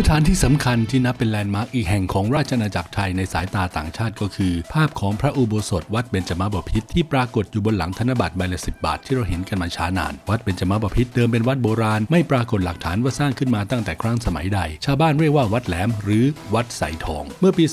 สถานที่สำคัญที่นับเป็นแลนด์มาร์กอีกแห่งของราชอาณาจักรไทยในสายตาต่างชาติก็คือ ภาพของพระอุโบสถวัดเบญจมาบพิตรที่ปรากฏอยู่บนหลังธนบัตรใบละสิบาทที่เราเห็นกันมาช้านาน วัดเบญจมาบพิตรเดิมเป็นวัดโบราณ ไม่ปรากฏหลักฐานว่าสร้างขึ้นมาตั้งแต่ครั้งสมัยใด ชาวบ้านเรียกว่าวัดแหลมหรือวัดไสทอง เมื่อปี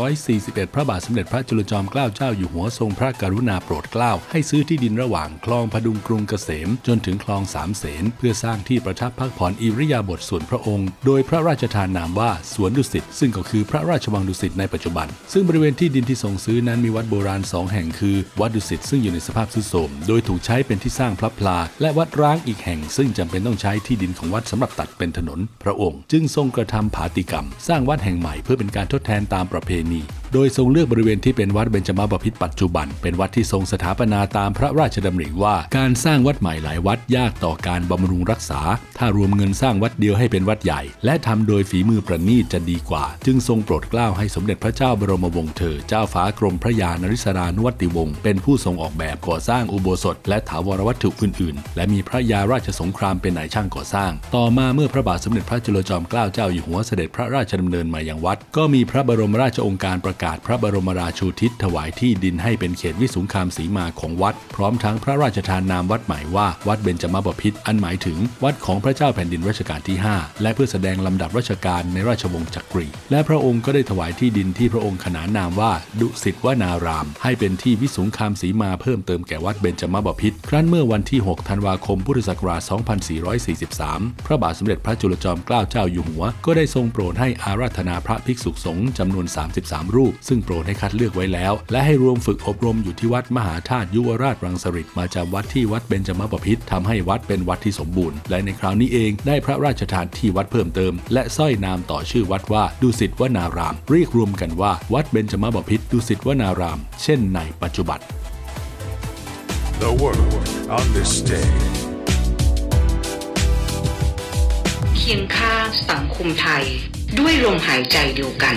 2441 พระบาทสมเด็จพระจุลจอมเกล้าเจ้าอยู่หัวทรงพระกรุณาโปรดเกล้าให้ซื้อที่ดินระหว่างคลองพดุงกรุงเกษม จนถึงคลองสามเสนเพื่อสร้างที่ประทับพักผ่อนอิริยาบถส่วนพระองค์ โดยพระราชทานนามว่าสวนดุสิตซึ่งก็คือพระราชวังดุสิตในปัจจุบัน ซึ่งบริเวณที่ดินที่ทรงซื้อนั้นมีวัดโบราณสองแห่งคือ วัดดุสิตซึ่งอยู่ในสภาพทรุดโทรมโดยถูกใช้เป็นที่สร้างพระพลา และวัดร้างอีกแห่ง ซึ่งจำเป็นต้องใช้ที่ดินของวัดสำหรับตัดเป็นถนน พระองค์ จึงทรงกระทำผาติกรรม สร้างวัดแห่งใหม่เพื่อเป็นการทดแทนตามประเพณี โดยทรงเลือกบริเวณที่เป็นวัดเบญจมาบพิตรปัจจุบัน เป็นวัดที่ทรงสถาปนาตามพระราชดำริว่า การสร้างวัดใหม่หลายวัดยากต่อการบำรุงรักษา ถ้ารวมเงินสร้างวัดเดียวให้เป็นวัดใหญ่ และทำโดยฝีมือประณีตจะดีกว่า จึงทรงโปรดเกล้าให้สมเด็จพระเจ้าบรมวงศ์เธอ เจ้าฟ้ากรมพระยานริศรานุวัติวงศ์เป็นผู้ทรงออกแบบก่อสร้างอุโบสถ และถาวรวัตถุอื่นๆ และมีพระยาราชสงครามเป็นนายช่างก่อสร้าง ต่อมาเมื่อพระบาทสมเด็จพระจุลจอมเกล้าเจ้าอยู่หัวเสด็จพระราชดำเนินมายังวัด ก็มีพระบรมราชองค์การประกาศพระบรมราชูทิศถวายที่ดินให้เป็นเขตวิสุงคามสีมาของวัด พร้อมทั้งพระราชทานนามวัดใหม่ว่าวัดเบญจมาบพิตรอันหมายถึง วัดของพระเจ้าแผ่นดินรัชกาลที่ 5 และเพื่อแสดงลำดับราชการในราชวงศ์จักรี และพระองค์ก็ได้ถวายที่ดินที่พระองค์ขนานนามว่า ดุสิตวนาราม ให้เป็นที่วิสุงคามสีมาเพิ่มเติมแก่วัดเบญจมาบพิตรครั้นเมื่อวันที่ 6 ธันวาคมพุทธศักราช 2443 พระบาทสมเด็จพระจุลจอมเกล้าเจ้าอยู่หัว ก็ได้ทรงโปรดให้อาราธนาพระภิกษุสงฆ์จำนวน 33 รูปซึ่งโปรดให้คัดเลือกไว้แล้ว และให้รวมฝึกอบรมอยู่ที่วัดมหาธาตุยุวราชรังสฤษมาจำวัดที่วัดเบญจมาบพิตรทำให้วัดเป็นวัดที่สมบูรณ์ และในคราวนี้เองได้พระราชทานที่วัดเพิ่มเติม และสร้อยนามต่อชื่อวัดว่าดุสิตวนาราม เรียกรวมกันว่าวัดเบญจมาบพิตรดุสิตวนาราม เช่นในปัจจุบัน The world on this day. เคียงข้างสังคมไทย ด้วยลมหายใจเดียวกัน